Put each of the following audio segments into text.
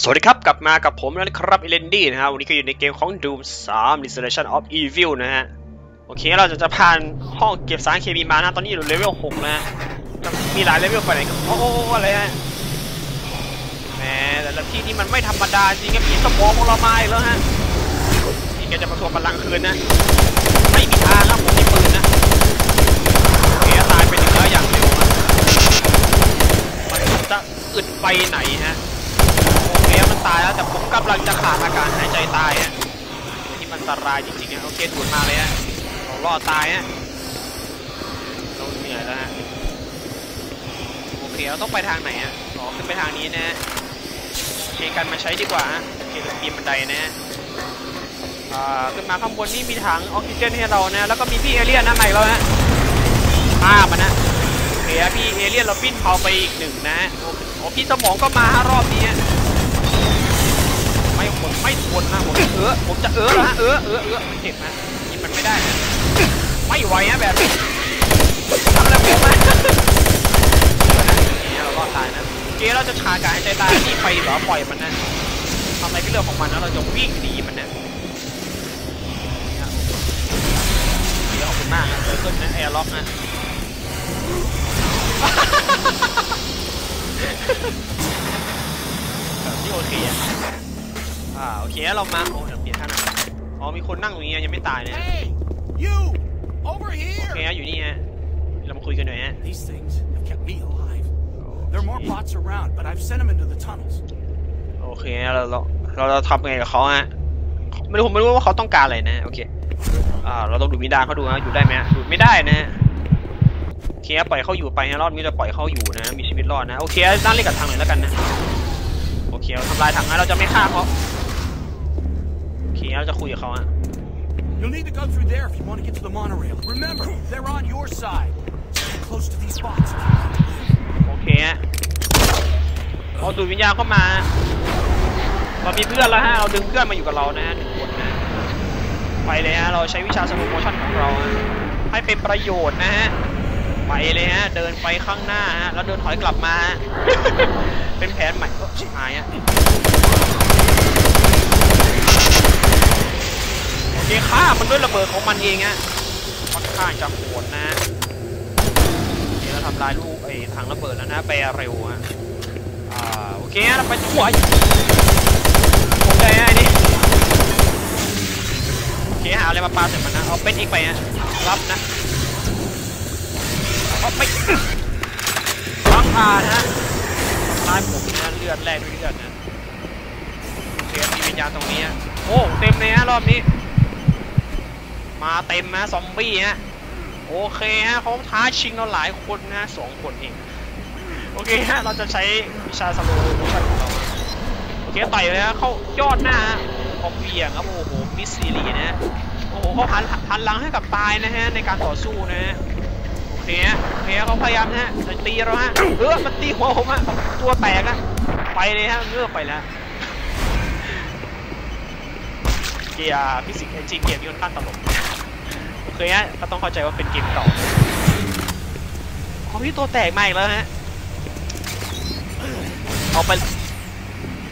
สวัสดีครับ กลับมากับผมแล้วนะครับเอเลนดี้นะฮะวันนี้ก็อยู่ในเกมของ Doom 3 Restoration of Evil นะฮะ โอเค เราจะจะผ่านห้องเก็บสารเคมีมานะตอนนี้อยู่เลเวล 6 นะมีหลายเลเวลไปไหนกันโอ้โหอะไรฮะแหมแต่ละที่นี่มันไม่ธรรมดาจริงครับมีสมองของเรามาอีกแล้วฮะนี่แกจะมาทวงพลังคืนนะ ไม่มีทางครับผมมีปืนนะโอเคตายไปหนึ่งแล้วอย่างเร็วมันจะอึดไปไหนฮะ ตายแล้วแต่ผมกำลังจะขาดอากาศหายใจตายฮะที่มันอันตรายจริงๆฮะโอเคดูดมาเลยฮะเรารอดตายฮะเราเหนื่อยแล้วฮะโอเคเราต้องไปทางไหนฮะอ๋อขึ้นไปทางนี้นะฮะโอเคกันมาใช้ดีกว่าฮะโอเคเราปีนบันไดนะฮะอ่าขึ้นมาข้างบนนี่มีถังออกซิเจนให้เรานะแล้วก็มีพี่เอเลี่ยนนะใหม่เราฮะฆ่ามันนะโอเคพี่เอเลี่ยนเราปิ้นเผาไปอีกหนึ่งนะโอ้พี่สมองก็มาฮะรอบนี้ ไม่หมดไม่ทนนะผมเออผมจะเออแล้วฮะเออเออเออมันเจ็บนะนี่มันไม่ได้นะไม่ไหวฮะแบบนี้ทำอะไรไม่ได้เนี่ยเราก็ตายนะเกเราจะขาดการหายใจตายนี่ไปหรอปล่อยมันนะทำอะไรก็เรื่องของมันนะเราจะวิ่งหนีมันนะเดี๋ยขอบคุณมากนะเจอขึ้นนะแอร์ล็อกนะแบบที่โอเคอะ อ่าโอเคเรามาโอ้เดี๋ยวเปลี่ยนท่านั่งอ๋อมีคนนั่งตรงนี้ยังไม่ตายนะ Hey, you! Over โอเค here! ฮะอยู่นี่ฮะเรามาคุยกันหน่อยฮะ These things have kept me alive. There are more bots around, but I've sent them into the tunnels. โอเคฮะเราเราเราเราทำไงกับเขาฮะไม่รู้ผมไม่รู้ว่าเขาต้องการอะไรนะโอเคอ่าเราต้องดูมิดานเขาดูนะอยู่ได้ไหมฮะดูไม่ได้นะฮะโอเคฮะปล่อยเขาอยู่ไปฮะรอบนี้เราปล่อยเขาอยู่นะมีชีวิตรอดนะโอเคฮะด้านเล่นกับทางหน่อยแล้วกันนะโอเคเราทำลายถังนะเราจะไม่ฆ่าเขา โอเคเราจะคุยกับเขาฮะ You'll need to go through there if you want to get to the monorail. Remember, they're on your side. Stay close to these bots. โอเคฮะเอาดูดวิญญาณเข้ามาเรามีเพื่อนแล้วฮะ เราดึงเพื่อนมาอยู่กับเรานะฮะหนึ่งคนนะไปเลยฮะ เราใช้วิชาสโลโมชั่นของเราฮะให้เป็นประโยชน์นะฮะ ไปเลยฮะ เดินไปข้างหน้าฮะ แล้วเดินถอยกลับมาฮะเป็นแผนใหม่ก็ชิบหายฮะ โอ เคฆ่ามันด้วยระเบิดของมันเองฮะค่อนข้างจะโหดนะฮะเดี๋ยวเราทำลายลูกไอ้ถังระเบิดแล้วนะไปเร็วฮะอ่าโอเคเราไปช่วยโอเคไอ้นี่โอเคหาอะไรมาปาใส่มันนะเอาเป็นอีกไปฮะรับนะเอาไม่ฟังอ่านฮะทำร้ายผมนะเลือดแรกด้วยเลือดนะโอเคมีวิญญาณตรงนี้ฮะโอ้ เต็มเลยฮะรอบนี้ มาเต็มนะซอมบี้ฮะโอเคฮะเขาท้าชิงเราหลายคนนะสองคนเองโอเคฮะเราจะใช้วิชาสโลว์โมชั่นของเราโอเคต่อยเลยฮะเข้ายอดหน้าฮะพอเบี่ยงครับโอ้โหมิสซีรีนะโอ้โหเขาหันหันหลังให้กับตายนะฮะในการต่อสู้นะฮะโอเคฮะโอเคเขาพยายามนะฮะจะตีเราฮะเออมันตีหัวผมฮะตัวแตกอะไปเลยฮะเงือบไปแล้วเกียร์ฟิสิกส์เอนจิเกมนี้ค่อนข้างตลก โอเคฮะก็ต้องเข้าใจว่าเป็นเกมเก่าของพี่ตัวแตกมาอีกแล้วฮะ เอาไป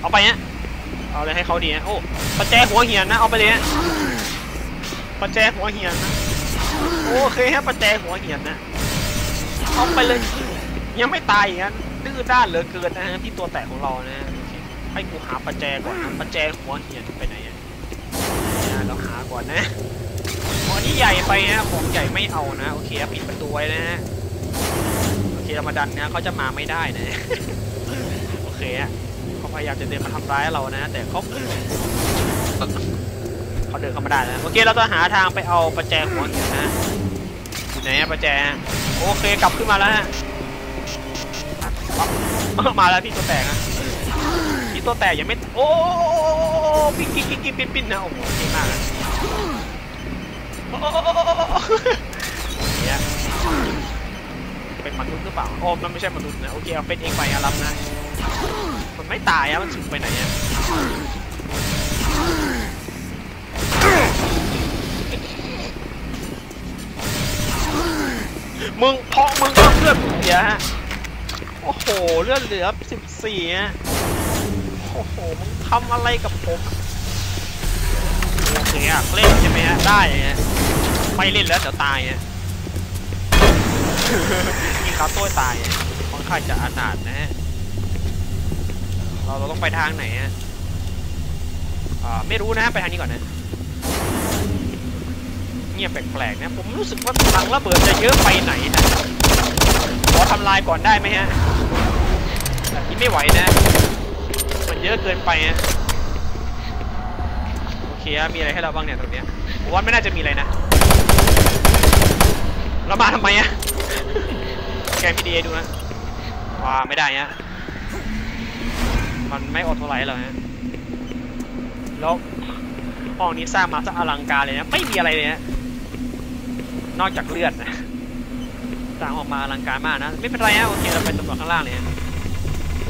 เอาไปฮะเอาเลยให้เขาดีฮะโอ้ประแจหัวเหียนนะ เอาไปเลยฮะประแจหัวเหียนนะโอเคฮะประแจหัวเหียนนะ เอาไปเลย ยังไม่ตายอีกฮะดื้อด้านเหลือเกินนะฮะที่ตัวแตกของเรานะฮะให้กูหาประแจก่อนประแจหัวเหียนไปไหนอะเนี่ยเราหาก่อนนะ อ๋อนี่ใหญ่ไปฮะของใหญ่ไม่เอานะ โอเคปิดประตูไว้นะฮะโอเคเรามาดันนะเขาจะมาไม่ได้นะโอเคเขาพยายามจะเดินมาทำร้ายเรานะ แต่เขาเขาเดินเข้ามาได้นะโอเคเราจะหาทางไปเอาประแจหัวหินนะอยู่ไหนประแจโอเคกลับขึ้นมาแล้วฮะมาแล้วพี่ตัวแตกอะพี่ตัวแตกยังไม่โอ้ปิ๊กปิ๊กปิ๊กปิ๊กปิ๊กนะโอ้โหเก่งมากอะ เนี่ยเป็นมนุษย์หรือเปล่าโอ้มันไม่ใช่มนุษย์นะ โอเค เอาเป็นเองไปอะรับนะ มันไม่ตายอะมันสูงไปไหนอะมึงเพาะมึงก็เลือดเสียฮะ โอ้โห เลือดเหลือ14ฮะโอ้โหอ้โห มึงทำอะไรกับผมโอเคอะเล่นใช่ไหมฮะ ได้ฮะ ไม่เล่นแล้วเดี๋ยวตายฮะยิงเขาตัวตายฮะค่อนข้างจะอนาถนะฮะเราเราต้องไปทางไหนฮะอ่าไม่รู้นะไปทางนี้ก่อนนะเงียบแปลกๆนะผมรู้สึกว่าพลังระเบิดจะเยอะไปไหนนะขอทำลายก่อนได้ไหมฮะแบบนี้ไม่ไหวนะ มันเยอะเกินไปฮะโอ เคมีอะไรให้เราบ้างเนี่ยตรงเนี้ยผมว่าไม่น่าจะมีอะไรนะเรามาทำไมอะแกพีดีดูนะว้าไม่ได้ฮะมันไม่อดท่าไหร่หรอกฮะแล้วห้องนี้สร้างมาซะอลังการเลยนะไม่มีอะไรเลยนะนอกจากเลือดนะต่างออกมาอลังการมากนะไม่เป็นไรฮะโอเคเราไปตำรวจข้างล่างเลยฮะ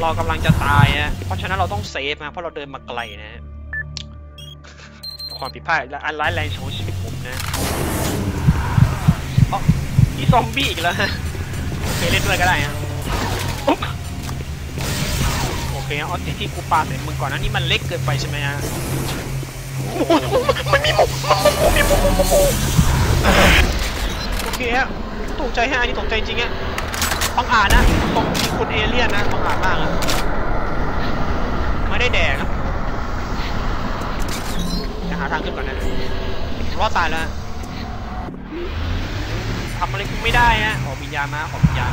เรากำลังจะตายฮะเพราะฉะนั้นเราต้องเซฟนะเพราะเราเดินมาไกลนะฮะ ความผิดพลาดและอันร้ายแรงของชีวิตผมนะอ๋อมีซอมบี้อีกแล้วฮะโอเคเล่นด้วยก็ได้ฮะโอเคฮะออสติที่กูปาใส่มึงก่อนนะนี่มันเล็กเกินไปใช่ไหมฮะมันมีหมกมันมีหมกมีหมกโอเคฮะตกใจฮะอันนี้ตกใจจริงฮะบังอาจนะตกมีคนเอเลี่ยนนะบังอาจมากอะไม่ได้แดก ทางขึ้นก่อนนะรอดตายแล้วทำอะไรกูไม่ได้ฮะขอวิญญามาขอวิญญา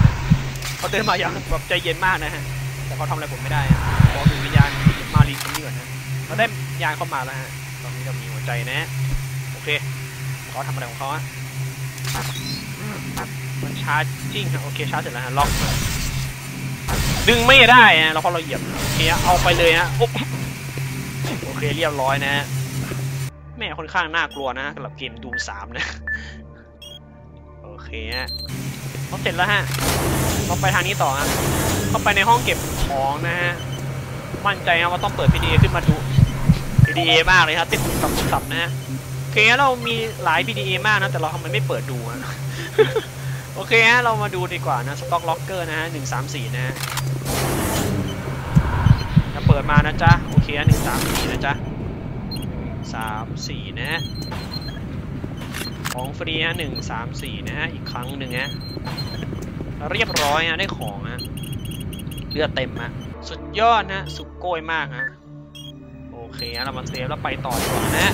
เขาเดินมาอย่างแบบใจเย็นมากนะฮะ แต่เขาทำอะไรผมไม่ได้ขอดูวิญญาณมารีคนนี้ก่อนนะเราได้วิญญาณเข้ามาแล้วฮะ ตอนนี้เรามีหัวใจนะฮะโอเคเขาทำอะไรของเขาฮะมันชาร์จจริงฮะโอเคชาร์จเสร็จแล้วฮะ ล็อก ดึงไม่ได้ฮะแล้วพอเราเหยียบ โอเคเอาไปเลยฮะ โอเคเรียบร้อยนะฮะ แม่ค่อนข้างน่ากลัวนะสำหรับเกมดูสามนะ โอเคฮะเราเสร็จแล้วฮะ เราไปทางนี้ต่อฮะเข้าไปในห้องเก็บของนะฮะ มั่นใจนะว่าต้องเปิด PDA ขึ้นมาดู PDA มากเลยครับติดตับตับนะฮะโอเคฮะเรามีหลาย PDA มากนะ แต่เราทำไมไม่เปิดดูอะโอเคฮะ เรามาดูดีกว่านะสต็อกล็อกเกอร์นะฮะหนึ่งสามสี่นะฮะจะเปิดมานะจ๊ะ โอเคฮะหนึ่งสามสี่นะจ๊ะ สามสี่นะฮะ ของฟรีฮะหนึ่งสามสี่นะฮะ อีกครั้งหนึ่งฮะ เรียบร้อยฮะ ได้ของฮะ เลือดเต็มฮะ สุดยอดนะสุดโกยมากฮะ โอเคฮะ เรามาเซฟแล้วไปต่อดีกว่านะฮะ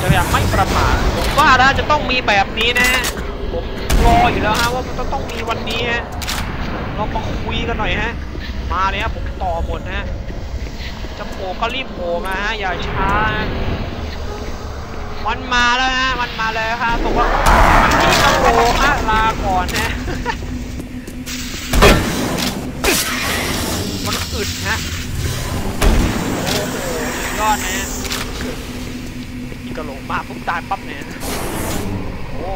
จะยังไม่ประมาทผมว่านะจะต้องมีแบบนี้นะผมรออยู่แล้วฮะว่ามันจะต้องมีวันนี้ฮะ เรามาคุยกันหน่อยฮะ มาเลยฮะผมต่อหมดนะฮะ จะโผล่ก็รีบโผล่มาฮะอย่าช้ามันมาแล้วฮะมันมาแล้วฮะบอกว่าพี่กระโปรงฮะลาก่อนนะมันอึดฮะโอ้โหสุดยอดนะฮะมีกระโหลกมาปุ๊บตายปั๊บเนี่ยโอ้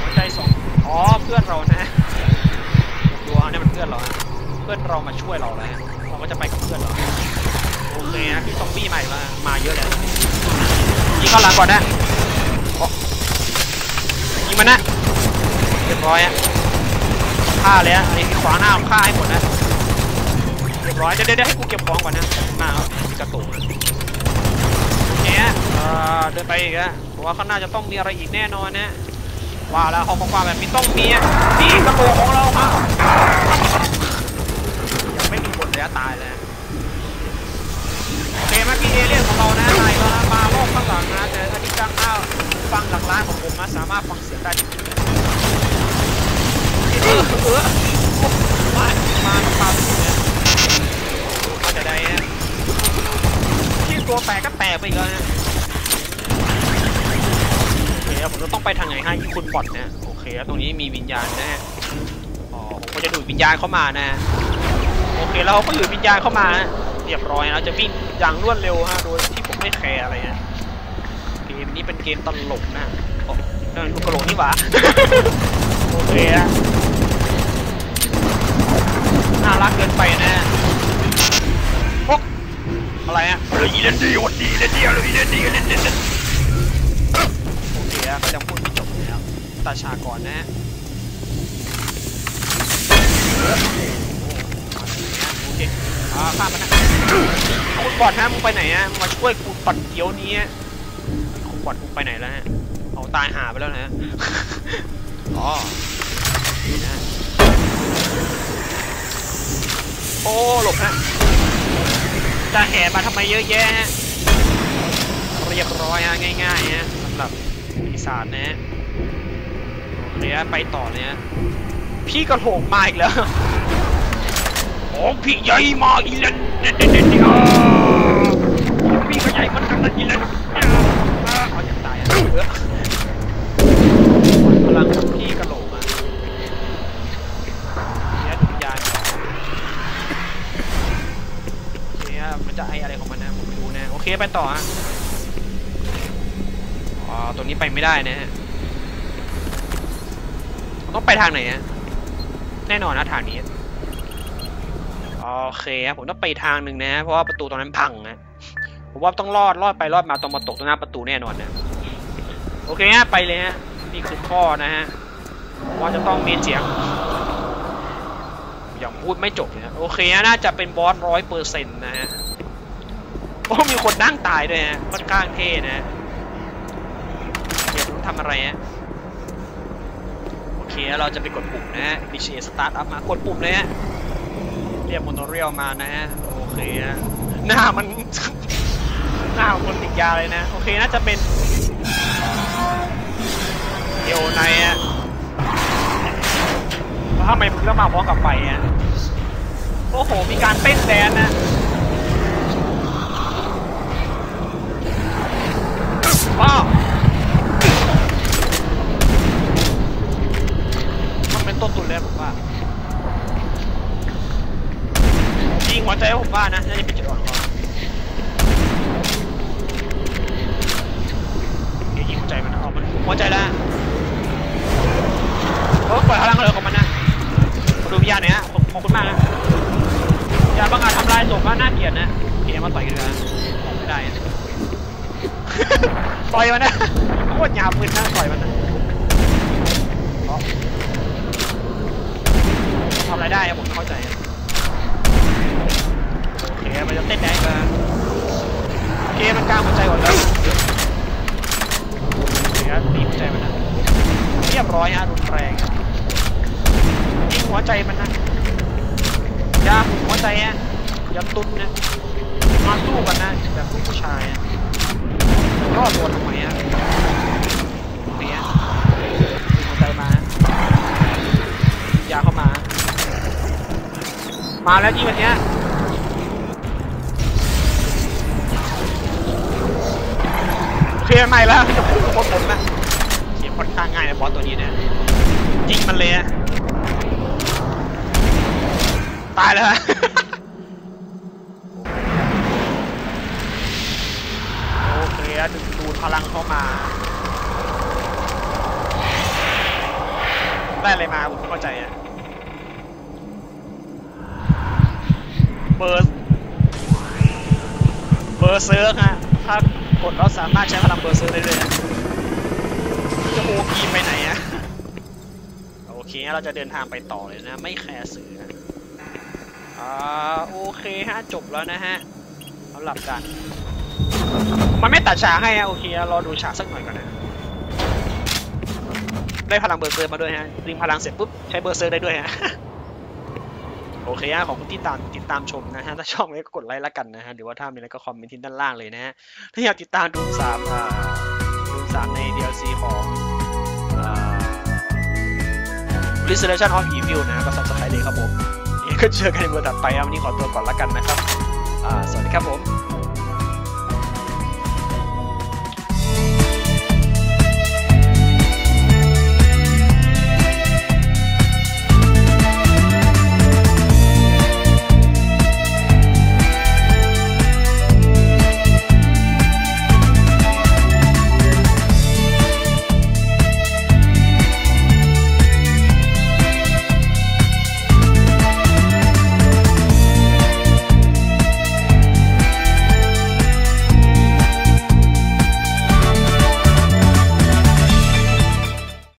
หัวใจสองอ๋อเพื่อนเรานะดูเอาเนี่ยมันเพื่อนเราเพื่อนเรามาช่วยเราแล้ว ฮะเราจะไปกับเพื่อนเราโอเคนะพี่ซอมบี้ใหม่มามาเยอะแล้วยิงเข้าหลังก่อนนะโอ้ยิงมันนะเรียบร้อยฮะฆ่าเลยฮะไอ้ขวางหน้าผมฆ่าให้หมดนะเรียบร้อยเดี๋ยวเดี๋ยวให้กูเก็บของก่อนนะมาเอากระตุกเนี่ยเดินไปอีกแล้วผมว่าข้างหน้าจะต้องมีอะไรอีกแน่นอนนะว่าแล้วห้องกว้างแบบนี้ต้องมีอะนี่กระโปรงของเราครับยังไม่มีผล ระยะตายเลยโอเคเมื่อกี้เอเลี่ยนของเรานะนายก็มารอบข้างหลังนะแต่อันนี้จังอ้าวฟังหลักล้านของผมนะสามารถฟังเสียงได้จริงๆเออเออมามามาเนี่ยมาจะได้ฮะที่ตัวแตกก็แตกไปอีกแล้วนะโอเคผมจะต้องไปทางไหนฮะยี่คุณบอดนะโอเคตรงนี้มีวิญญาณนะฮะอ๋อผมก็จะดูดวิญญาณเข้ามานะ โอเคแล้วก็ดูดวิญญาณเข้ามาเรียบร้อยแล้วจะวิ่งอย่างรวดเร็วฮะโดยที่ผมไม่แคร์อะไรฮะเกมนี้เป็นเกมตลกนะโอ้นั่นลูกกระโหลกนี่หว่าโอเคฮะน่ารักเกินไปนะฮะอะไรอะเลยอีเลนดีวันดีเลนดีเลยอีเลนดีเลนดีโอเคอะก็ยังพูดไม่จบนะครับตาชาก่อนนะ ฮะโอ้มาแล้วอ่าข้ามมันนะคุณบอดฮะมึงไปไหนฮะมาช่วยกูปัดเดี๋ยวนี้ฮะคุณบอดมึงไปไหนแล้วฮะเอาตายหาไปแล้วนะฮะอ๋อนี่นะโอ้หลบฮะจะแห่มาทำไมเยอะแยะฮะเรียบร้อยฮะง่ายๆฮะสำหรับปีศาจนะฮะเคฮะไปต่อเลยฮะพี่กระโหลกมาอีกแล้ว โอ้พี่ใหญ่มาอีกแล้วเด็ดเด็ดเด็ดอ่าพี่ก็ใหญ่เหมันกันนะอีแล้วอ่าเอาอย่างตายอะเออพลังของพี่กระโหลกอะเนี่ยดวงวิญญาณโอเคฮะมันจะไออะไรของมันนะผมไม่รู้นะ โอเคไปต่อฮะอ๋อตรงนี้ไปไม่ได้นะฮะต้องไปทางไหนฮะแน่นอนนะทางนี้ โอเคครับผมต้องไปทางหนึ่งนะ เพราะว่าประตูตรงนั้นพังนะผมว่าต้องรอดรอดไปรอดมาต้องมาตกตรงหน้าประตูแน่นอนนะโอเคฮะไปเลยฮะนี่คือข้อนะฮะว่าจะต้องมีเสียงอย่างพูดไม่จบเลยนะโอเคฮะน่าจะเป็นบอสร้อยเปอร์เซ็นต์นะฮะโอ้มีคนนั่งตายด้วยฮะค่อนข้างเท่นะเดี๋ยวทำอะไรฮะโอเคเราจะไปกดปุ่มนะฮะ initiate start up มากดปุ่มเลยฮะ เรียกโมโนเรียลมานะฮะโอเคฮะหน้ามัน หน้าคนติดยาเลยนะ โอเคน่าจะเป็นเอวในฮะแล้วทำไมมึงต้องมาพร้อมกับไฟฮะโอ้โห มีการเต้นแดนนะว้าวมันเป็นต้นทุนเลยผมว่า ใจผมว่านะน่าจะเป็นจุดอ่อนของเขาเดี๋ยวยิงหัวใจมันนะเอามันหัวใจแล้วโอ้ปล่อยพลังเลยของมันนะมาดูวิญญาณหน่อยฮะขอบคุณมากนะอย่าบังอาจทำลายศพนะน่าเกลียดนะเกลียดมาต่อยกันเลยนะไม่ได้ต่อยมันนะโคตรหยาบมือนะต่อยมันนะทำอะไรได้ผมเข้าใจ อะโอเคมันจะเต้นได้กันโอเคมันกลางหัวใจหมดแล้วเคครับตีหัวใจมันนะเรียบร้อยฮะรุนแรงยิงหัวใจมันนะอย่าหัวใจฮะอย่าตุ้นนะมาสู้กันนะแบบลูกผู้ชายรอดตัวทำไมฮะเนี่ยหัวใจมาอย่าเข้ามา มาแล้วที่วันเนี้ย โอเคไม่แล้วจะพุ่งโคตรผมนะเสียค่อนข้างง่ายนะบอสตัวนี้นะยิงมันเลยอะตายแล้วฮะโอเคอะดึงดูดพลังเข้ามาได้อะไรมาผมไม่เข้าใจอะเบอร์เบอร์เซิร์กฮะถ้า กดแล้วสามารถใช้พลังเบอร์เซิร์ได้เลยนะจะโอกีไปไหนอะโอเคเราจะเดินทางไปต่อเลยนะ ไม่แคร์เสืออ่าโอเคฮะจบแล้วนะฮะสำหรับกัน มันไม่ตัดฉากให้อะโอเครอดูฉากสักหน่อยก่อนนะได้พลังเบอร์เซอร์มาด้วยฮะดึงพลังเสร็จปุ๊บใช้เบอร์เซอร์ได้ด้วยฮะ โอเคฮะของคุณที่ตามติดตามชมนะฮะ ถ้าชอบก็กดไลค์แล้วกันนะฮะ หรือว่าถ้ามีอะไรก็คอมเมนต์ที่ด้านล่างเลยนะฮะ ถ้าอยากติดตามดูสามอ่าดูสามใน DLC ของอ่า Restoration of Evil นะก็ subscribe เลยครับผมก็เจอกันในเบอร์ถัดไปวันนี้ขอตัวก่อนแล้วกันนะครับอ่าสวัสดีครับผม